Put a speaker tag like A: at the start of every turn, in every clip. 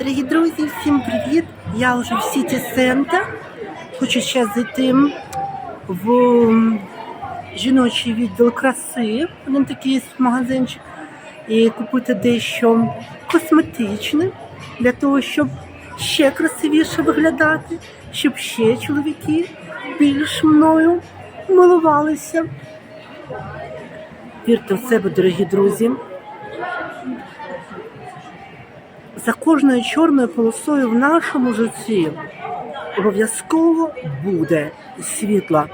A: Дорогі друзі, всім привіт! Я вже в Сіті Центр. Хочу зараз зайти в жіночий відділ краси. Один такий магазинчик. І купити дещо косметичне для того, щоб ще красивіше виглядати, щоб ще чоловіки більш мною милувалися. Вірте в себе, дорогі друзі. За кожною чорною полосою в нашому житті обов'язково буде світла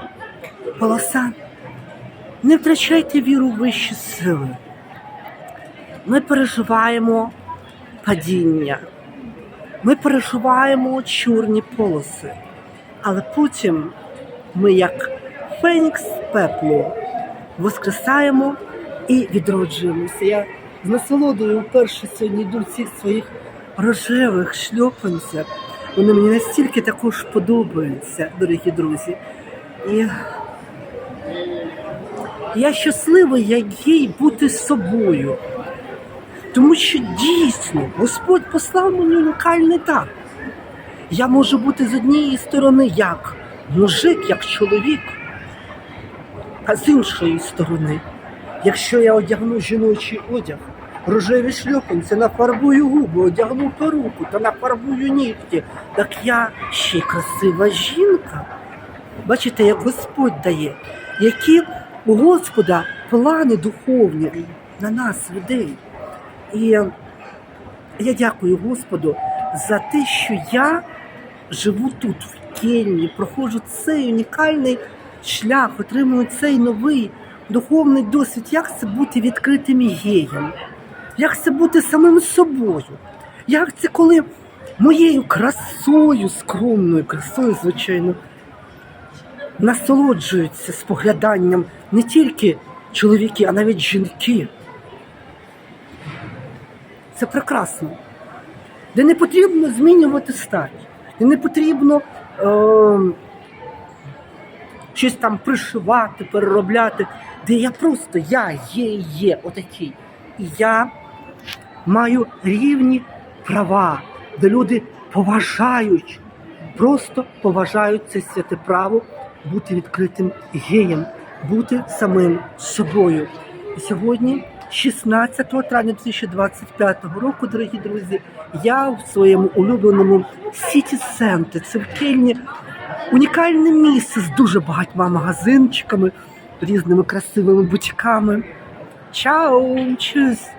A: полоса. Не втрачайте віру в вищі сили. Ми переживаємо падіння, ми переживаємо чорні полоси, але потім ми, як фенікс з пеплу, воскресаємо і відроджуємося. З насолодою вперше сьогодні йду в цих своїх рожевих шльопанцях. Вони мені настільки також подобаються, дорогі друзі. І я щаслива, як їй бути собою. Тому що дійсно Господь послав мені унікальний дар. Я можу бути з однієї сторони як мужик, як чоловік, а з іншої сторони, якщо я одягну жіночий одяг, рожеві шльопанці, нафарбую губи, одягну перуку та нафарбую нігті, так я ще красива жінка. Бачите, як Господь дає, які у Господа плани духовні на нас, людей. І я дякую Господу за те, що я живу тут, в Кельні, проходжу цей унікальний шлях, отримую цей новий духовний досвід. Як це бути відкритим геєм? Як це бути самим собою? Як це коли моєю красою, скромною красою, звичайно, насолоджуються спогляданням не тільки чоловіки, а навіть жінки. Це прекрасно. Де не потрібно змінювати стать, де не потрібно е, щось там пришивати, переробляти, де я просто я є є отакий. І я маю рівні права, де люди поважають, просто поважають це святе право бути відкритим геєм, бути самим собою. І сьогодні, 16 травня 2025 року, дорогі друзі, я в своєму улюбленому Сіті Центр, це в Кельні унікальне місце з дуже багатьма магазинчиками, різними красивими бутіками. Чао! Чус!